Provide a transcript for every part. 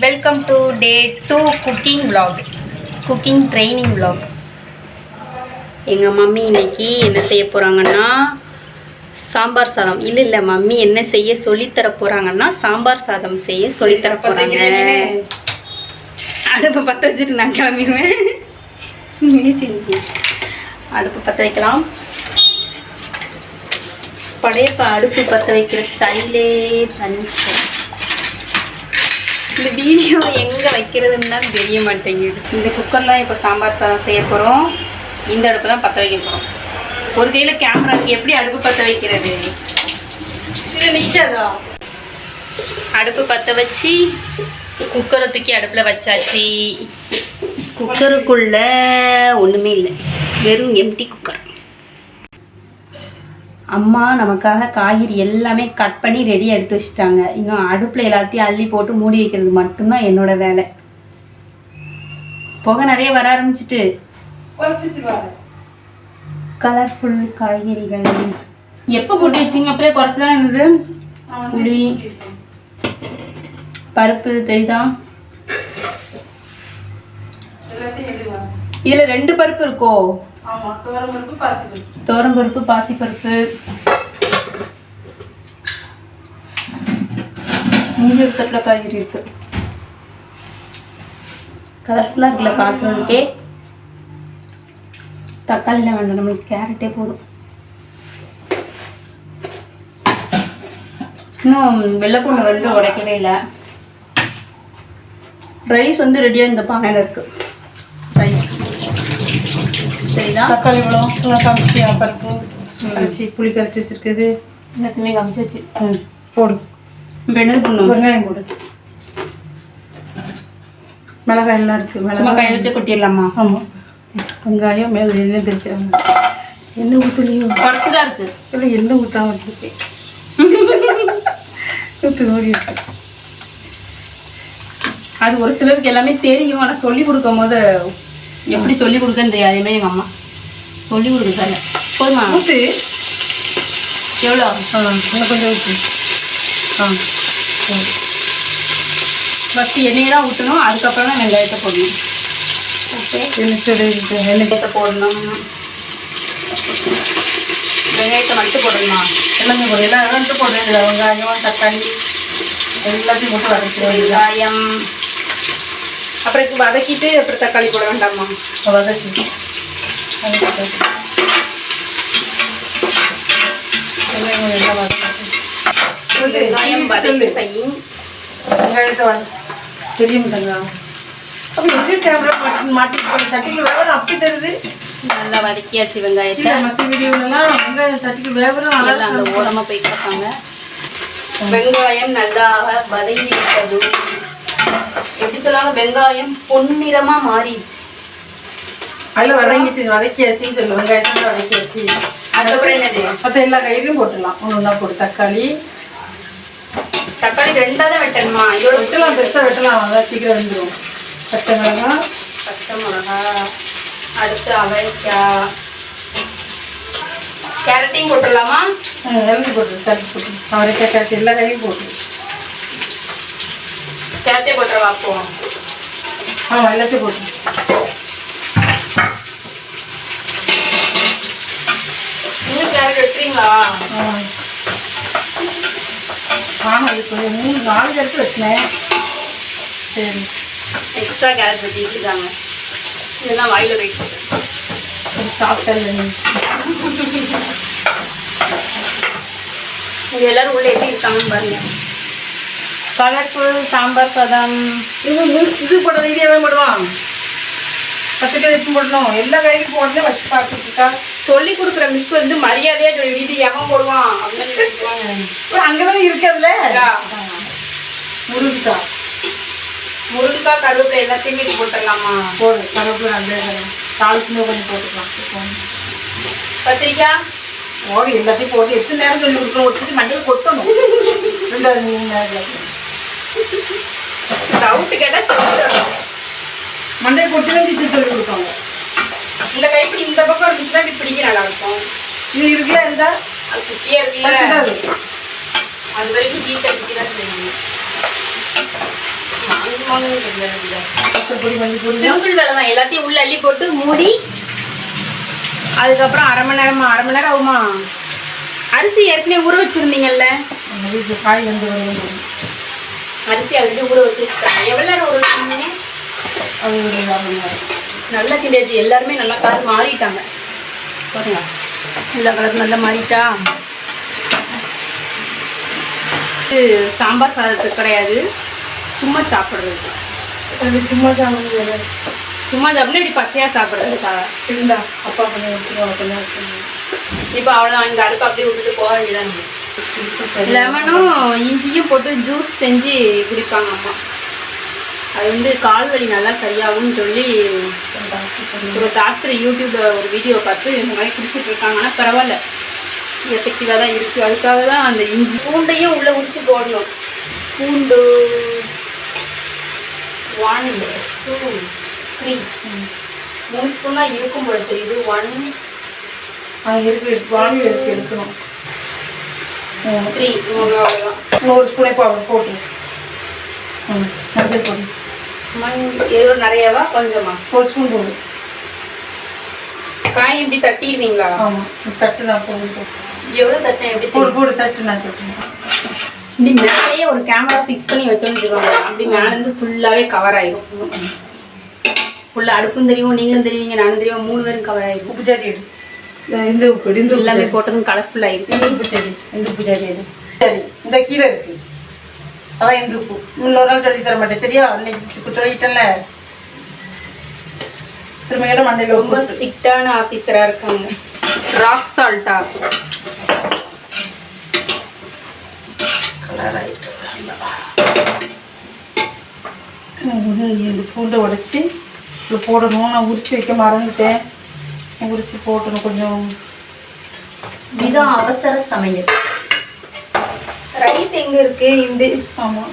Welcome to day two cooking vlog. Cooking training vlog. எங்கள் mummy இன்னைக்கு என்ன செய்ய போகிறாங்கன்னா சாம்பார் சாதம். இல்லை இல்லை மம்மி என்ன செய்ய சொல்லித்தர போகிறாங்கன்னா சாம்பார் சாதம் செய்ய சொல்லித்தர போகிறாங்க அடுப்பு பற்ற வச்சுட்டு நான் கிளம்பிடுவேன். அடுப்பு பற்ற வைக்கலாம். படையப்ப அடுப்பு பற்ற வைக்கிற ஸ்டைலே தனி. இந்த வீடியோ எங்கே வைக்கிறதுன்னு தான் தெரிய மாட்டேங்குது. இந்த குக்கர்லாம் இப்போ சாம்பார் சாதம் செய்ய போகிறோம் இந்த அடுப்பு தான் பற்ற வைக்க போகிறோம் ஒரு கையில் கேமராக்கு எப்படி அடுப்பு பற்ற வைக்கிறது? அடுப்பு பற்ற வச்சு குக்கரை தூக்கி அடுப்பில் வச்சாச்சு. குக்கருக்குள்ள ஒன்றுமே இல்லை. வெறும் எம்டி குக்கர் அம்மா நமக்காக காய்கறி எல்லாமே கட் பண்ணி ரெடி எடுத்து வச்சுட்டாங்க. இன்னும் அடுப்பில் எல்லாத்தையும் அள்ளி போட்டு மூடி வைக்கிறது மட்டும்தான் என்னோட வேலை. புகை நிறைய வர ஆரம்பிச்சிட்டு. கலர்ஃபுல் காய்கறிகள். எப்போ போட்டு வச்சிங்க? அப்போயே குறைச்சி தான் இருந்தது புளி. பருப்பு தெரியுதா? இதில் ரெண்டு பருப்பு இருக்கோ? ஆமா துவரம் பருப்பு பாசி பருப்பு பாசிப்பருப்பு. இங்கே ஒரு தட்டில் காய்கறி இருக்கு. கலர்ஃபுல்லாக இருக்குல்ல பார்க்குறதுக்கே. தக்காளிலாம் வேண்டாம் நம்மளுக்கு கேரட்டே போதும். இன்னும் வெள்ளைப்பூண்டு வந்து உடைக்கவே இல்லை. ரைஸ் வந்து ரெடியாக இந்த பானையில் இருக்குது தக்காளி பழம் எல்லாம் காமிச்சு பருப்பு அரிசி புளி கரைச்சி வச்சிருக்குது எல்லாத்தையுமே காமிச்சாச்சு. போடு. இப்போ என்னது பண்ணும் வெங்காயம் போடு. மிளகாய் எல்லாம் இருக்கு. சும்மா மிளகாய் கையை வச்சு கொட்டிடலாமா? ஆமாம் வெங்காயம் மேலே எண்ணெய் தெரிச்சாங்க எண்ணெய் ஊற்றலையோ குறைச்சி தான் இருக்கு. இல்லை எண்ணெய் ஊற்றாம இருக்கு. ஊற்று ஓடி இருக்கு. அது ஒரு சிலருக்கு எல்லாமே தெரியும். ஆனால் சொல்லி கொடுக்கும் போது எப்படி சொல்லி கொடுக்கன்னு தெரியாது அதே மாதிரி எங்கள் அம்மா. சொல்லி கொடுக்குறாங்க போதுமா? ஊற்று எவ்வளோ? ஆ இன்னும் கொஞ்சம் ஊற்று ஆ சரி. ஃபஸ்ட்டு எண்ணெயை தான் ஊற்றணும் அதுக்கப்புறம் தான் வெங்காயத்தை போடணும். ஓகே. வெங்காயத்தை போடணும். வெங்காயத்தை மட்டும் போடணுமா? எல்லாமே போடு. எல்லாம் ரெண்டு போடு. வெங்காயம் தக்காளி எல்லாத்தையும் போட்டு வதக்கிடுவோம் வெங்காயம் அப்புறம் வதக்கிட்டு அப்புறம் தக்காளி போட வேண்டாமா வதக்கி தெரியும் தங்கம் அப்போ எங்கே கேமரா மாட்டி போய் தட்டிக்கு வேவரம் அப்படி தருது நல்லா வதக்கியாச்சு வெங்காயத்தை. மற்ற வீடியோலலாம் வெங்காயம் தட்டிக்கு வேவரம் நல்லா அந்த ஓரமாக போய் கிடப்பாங்க வெங்காயம் நல்லா வதங்கி விட்டது எப்படி சொல்லாங்க வெங்காயம் பொன்னிறமா மாறிடுச்சு. அதில் வதங்கிட்டு வதக்கியாச்சின்னு சொல்லு வெங்காயத்தை வதக்கியாச்சு. அதுக்கப்புறம் என்னது? மற்ற எல்லா காய்கறியும் போட்டுடலாம். ஒன்று ஒன்றா போட்டு தக்காளி. தக்காளி ரெண்டா தான் வெட்டணுமா? இதோட வெட்டலாம் பெருசாக வெட்டலாம். அதான் சீக்கிரம் வெந்துடும் பச்சை மிளகாய் பச்சை மிளகா. அடுத்து அவரைக்காய். கேரட்டையும் போட்டுடலாமா? இறங்கி போட்டு தட்டி போட்டு. அவரைக்காய் கேட்டு எல்லா காயும் போட்டு. கேரட்டே போட்டுருவா அப்போ ஆமாம் எல்லாத்தையும் போட்டு இன்னும் கேரட் வெட்டுறீங்களா ஆமாம் இப்போ மூணு நாலு கருத்து வச்சினேன் சரி எக்ஸ்ட்ரா கேரட் வெட்டிட்டு இருக்காங்க இதெல்லாம் வாயில வைக்க சரி சாப்பிட்டேன் இது எல்லாரும் உள்ள எப்படி இருக்காங்கன்னு பாருங்க கலர்ஃபுல் சாம்பார் சாதம். இது இது போடுறது இது எவன் போடுவான் பத்து பேர் எப்போ போடணும்? எல்லா காய்கறியும் போடணும் வச்சு பார்த்துட்டு இருக்கா? சொல்லி கொடுக்குற மிஸ் வந்து மரியாதையா சொல்லி. இது எவன் போடுவான் அப்படின்னு அங்கே தானே இருக்கிறதுல? முருங்கக்காய் முருங்கைக்காய் கருவேப்பிலை எல்லாத்தையுமே இது போட்டுடலாமா? போடு. கருவேப்பிலை அந்த தாளிச்சுமே கொஞ்சம் போட்டுக்கலாம். கத்திரிக்காய் போடு. எல்லாத்தையும் போட்டு எத்தனை நேரம் சொல்லி கொடுக்கணும்? ஒருத்தருக்கு மண்டையில் கொட்டணும். ரெண்டாவது மூணு நேரம். டவுட் கேட்டா சொல்லணும் மண்டையை கொட்டி தான் டீச்சர் சொல்லி கொடுப்பாங்க. இந்த கைப்பிடி இந்த பக்கம் இருந்துச்சுன்னா இப்படி பிடிக்க நல்லா இருக்கும். இது இருக்குல்ல இருந்தா? அது குட்டியா இருக்குல்ல. அது வரைக்கும் பிடிக்க தான். செய்யணும் சிம்பிள் வேலை தான். எல்லாத்தையும் உள்ள அள்ளி போட்டு மூடி அதுக்கப்புறம் அரை மணி நேரமா அரை மணி நேரம் ஆகுமா? அரிசி ஏற்கனவே ஊற வச்சிருந்தீங்கல்ல. காய் வந்து அரிசி ஆல்ரெடி ஊற வச்சுருக்காங்க எவ்வளோ நேரம் ஊற வச்சிருந்தீங்க அது ஒரு நல்லா கிண்டியாச்சு. எல்லாருமே நல்லா கலர் மாறிட்டாங்க. பாருங்க. எல்லா கலர் நல்லா மாறிட்டா? இது சாம்பார் சாதத்துக்கு கிடையாது. சும்மா சாப்பிட்றது அது சும்மா சாப்பிடுங்க சும்மா சாப்பிட்டு இப்படி பச்சையாக சாப்பிட்றதுக்காக இருந்தா அப்பா கொஞ்சம் வச்சுருவாங்க இப்போ அவ்வளோதான் இங்கே அடுப்பு அப்படியே விட்டுட்டு போக வேண்டியதான் லெமனும் இஞ்சியும் போட்டு ஜூஸ் செஞ்சு குடிப்பாங்க அம்மா அது வந்து கால் வலி நல்லா சரியாகும்னு சொல்லி ஒரு டாக்டர் யூடியூப்ல ஒரு வீடியோ பார்த்து இந்த மாதிரி குடிச்சிட்டு இருக்காங்க ஆனால் பரவாயில்ல. எஃபெக்டிவாக தான் இருக்குது அதுக்காக தான் அந்த இஞ்சி பூண்டையும் உள்ளே உரிச்சு போடணும். பூண்டு ஒன் டூ த்ரீ மூணு ஸ்பூன் தான் இருக்கும் போல தெரியுது. ஒன் இருக்கு. வாங்கி எடுத்து எடுக்கணும். த்ரீ அவ்வளோதான் நூறு ஸ்பூனே போ போட்டு ம் மஞ்சள் பொடி. எவ்வளோ நிறையவா? கொஞ்சமா? ஒரு ஸ்பூன் போடு. காய் இப்படி தட்டிடுவீங்களா? ஆமாம் தட்டு நான் போடு எவ்வளோ தட்டேன் எப்படி போடு தெரியும்? போடு தட்டு நான் தட்டுறேன் இப்படி மேலேயே ஒரு கேமரா ஃபிக்ஸ் பண்ணி வச்சோம்னு வச்சுக்கோங்க. அப்படி மேலேருந்து ஃபுல்லாகவே கவர் ஆயிடும் ஃபுல்லாக அடுப்பும் தெரியும் நீங்களும் தெரியுங்க நானும் தெரியும் மூணு பேரும் கவர் ஆயிடும் உப்பு சட்டி இந்த- உப்பு இந்த எல்லாமே. போட்டதும் கலர்ஃபுல் ஆயிருக்கு. இந்த உப்பு சட்டி இந்த உப்பு எடு சரி இந்த கீழே இருக்கு. அதான் இந்த உப்பு. இன்னொரு நாள் சொல்லி தர மாட்டேன். சரியா? அன்னைக்கு சொல்லிட்டேன்ல. திரும்ப கேட்ட மண்டையில் ரொம்ப ஸ்ட்ரிக்டான ஆஃபீஸராக இருக்காங்க. ராக் சால்ட்டா கலர் ஆகிட்டு இந்த பூண்டை உடைச்சி போடணும் நான் உரிச்சு வைக்க மறந்துட்டேன். உரிச்சு போட்டணும் கொஞ்சம். இதுதான் அவசர சமையல். ரைஸ் எங்க இருக்கு? இந்த. ஆமாம்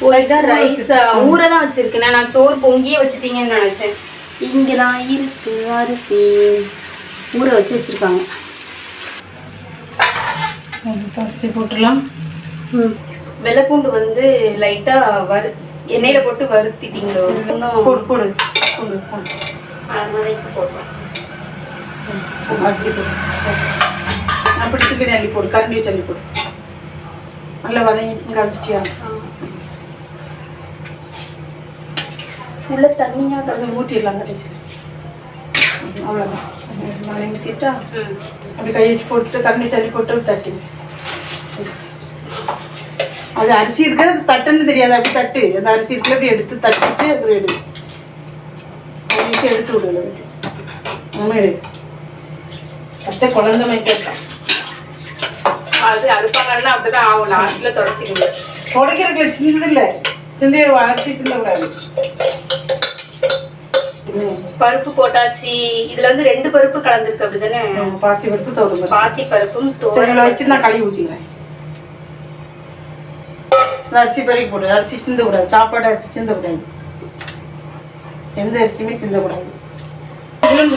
ரைஸ் ஊற தான் வச்சிருக்கேன். நான் சோறு பொங்கியே வச்சிட்டீங்கன்னு நினைச்சேன். இங்கதான் இருக்கு அரிசி. ஊற வச்சு வச்சிருக்காங்க. அரிசி போட்டுடலாம். வெள்ளைப்பூண்டு வந்து லைட்டா வறு எண்ணெயில போட்டு வறுத்திட்டீங்களோ? இன்னும் போடு போடு. போடு போடு. போடுறோம் அரிசி போடு நான் பிடிச்சிக்கிறேன் அள்ளி போடு கரண்டி வச்சு அள்ளி போடு நல்லா வதங்கி உள்ள தண்ணியாக அது ஊற்றிடலாம் கடைசி அவ்வளோதான் நாளை ஊற்றிட்டா அப்படி கை வச்சு போட்டு கரண்டி சளி போட்டு தட்டி அது அரிசி இருக்கிறது தட்டுன்னு தெரியாது அப்படி தட்டு அந்த அரிசி இருக்கிற அப்படி எடுத்து தட்டிட்டு அப்புறம் எடு அப்படி எடுத்து விடு நம்ம எடு பச்சை குழந்தை மாதிரி அது அடுப்பாங்கன்னா அப்படிதான் ஆகும். லாஸ்ட்ல தொடச்சிடுங்க. உடைக்கிறதுல சின்னது இல்லை சிந்தைய அரிசி சிந்தக்கூடாது பருப்பு போட்டாச்சு. இதுல வந்து ரெண்டு பருப்பு கலந்துருக்கு அப்படிதானே? பாசி பருப்பு தோறும் பாசி பருப்பும் இதில் வச்சு நான் கழுவி ஊற்றிக்கிறேன் அரிசி பருப்பு போடு அரிசி சிந்தக்கூடாது சாப்பாடு அரிசி சிந்தக்கூடாது எந்த அரிசியுமே சிந்தக்கூடாது.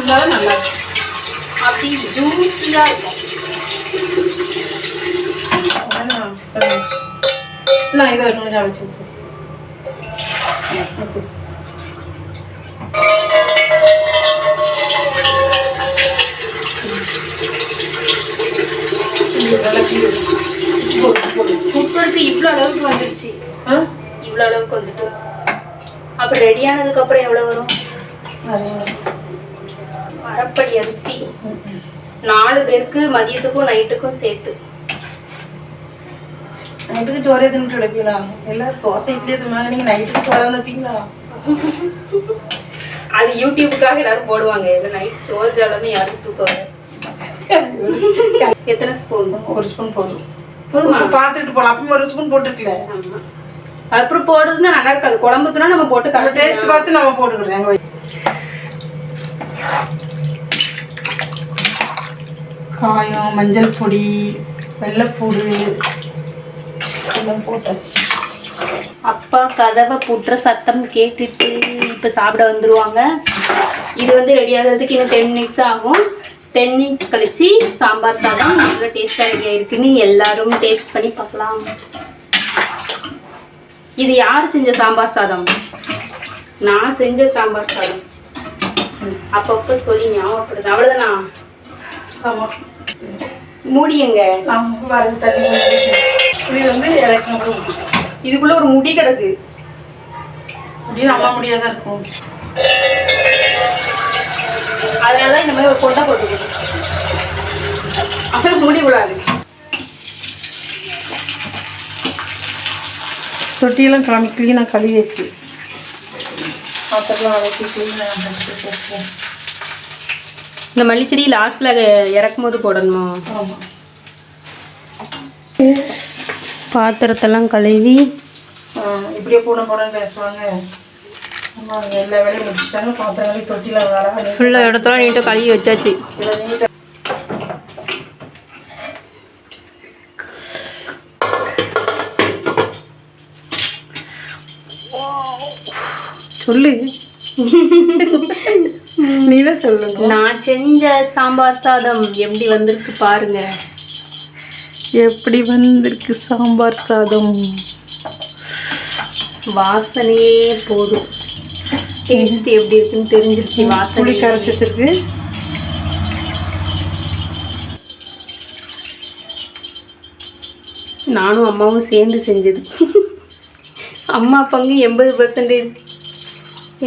நல்லா இருக்கும். அப்படி ஜூஸியா இருக்கும் இதை அழைச்சி. போடு, போடு. குக்கருக்கு இவ்வளோ அளவுக்கு வந்துருச்சு ஆ? இவ்வளோ அளவுக்கு வந்துட்டு அப்போ ரெடி ஆனதுக்கு அப்புறம் எவ்வளோ வரும் நிறைய வரும். அரைப்படி அரிசி. நாலு பேருக்கு மதியத்துக்கும் நைட்டுக்கும் சேர்த்து. நைட்டுக்கு சோறே தின்னுட்டு கிடப்பீங்களா? எல்லாரும் தோசை இட்லி எதுவுமே நீங்கள் நைட்டுக்கு சோறாக வைப்பீங்களா? அது யூடியூபுக்காக எல்லாரும் போடுவாங்க. இல்லை நைட் சோறு ஜாலமே யாரும் தூக்கம் வராது. எத்தனை ஸ்பூன்? ஒரு ஸ்பூன் போதும். போதுமா? பார்த்துட்டு போகலாம் அப்பவும் ஒரு ஸ்பூன் போட்டுருக்கல அப்புறம் போடுறதுன்னா நல்லா இருக்காது. குழம்புக்குன்னா நம்ம போட்டு டேஸ்ட் பார்த்து நம்ம போட்டுக்கிறோம். காயம் மஞ்சள் பொடி வெள்ளைப்பூடு எல்லாம் போட்டாச்சு. அப்பா கதவை புட்டுற சத்தம் கேட்டுட்டு இப்போ சாப்பிட வந்துடுவாங்க இது வந்து ரெடி ஆகிறதுக்கு இன்னும் டென் மினிட்ஸ் ஆகும். டென் மினிட்ஸ் கழித்து சாம்பார் சாதம் நல்லா டேஸ்ட்டாக ரெடி ஆகிருக்குன்னு எல்லாரும் டேஸ்ட் பண்ணி பார்க்கலாம். இது யார் செஞ்ச சாம்பார் சாதம்? நான் செஞ்ச சாம்பார் சாதம். அப்பப்போ சொல்லி ஞாபகப்படுது அவ்வளோதானா ஆமாம் மூடியங்க. இப்படி வந்து இறக்கணும் இதுக்குள்ள ஒரு முடி கிடக்கு. அப்படின்னு அம்மா முடியாதான் இருக்கும். அதனால தான் இந்த மாதிரி ஒரு கொண்டை போட்டுக்கணும். அப்போ மூடி விடாது. தொட்டியெல்லாம் காமி க்ளீனாக கழுவி வச்சு. பாத்திரம்லாம் வளர்த்தி க்ளீனாக இந்த மல்லிச்செடி லாஸ்ட்ல இறக்கும் போது போடணுமா பாத்திரத்தெல்லாம் கழுவி. இப்படியே பூனை போடன்னு பேசுவாங்க எல்லா வேலையும் முடிச்சுட்டாங்க. பாத்திரம் தொட்டியில் ஃபுல்லாக இடத்துல நீட்டாக கழுவி வச்சாச்சு. சொல்லு. நீ தான் சொல்லணும். நான் செஞ்ச சாம்பார் சாதம் எப்படி வந்திருக்கு பாருங்க. எப்படி வந்திருக்கு சாம்பார் சாதம்? வாசனையே போதும். டேஸ்ட் எப்படி இருக்குன்னு தெரிஞ்சிருச்சு வாசனை கரைச்சி வச்சிருக்கு நானும் அம்மாவும் சேர்ந்து செஞ்சது. அம்மா பங்கு எண்பது பர்சன்டேஜ்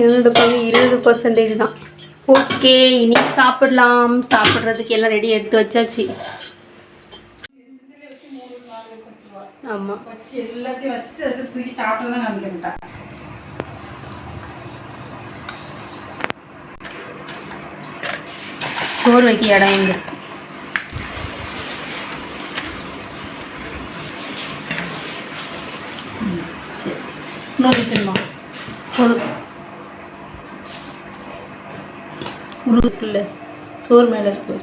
என்னோட பங்கு இருபது பர்சன்டேஜ் தான். ஓகே இனி சாப்பிடலாம். சாப்பிட்றதுக்கு எல்லாம் ரெடி எடுத்து வச்சாச்சு. ஆமாம் எல்லாத்தையும் வச்சுட்டு அதுக்கு தூக்கி சாப்பிட்டு சோறு வைக்க இடம் எங்க வைக்கணுமா போதும் உருக்குல்ல சோறு மேலே இருக்கு.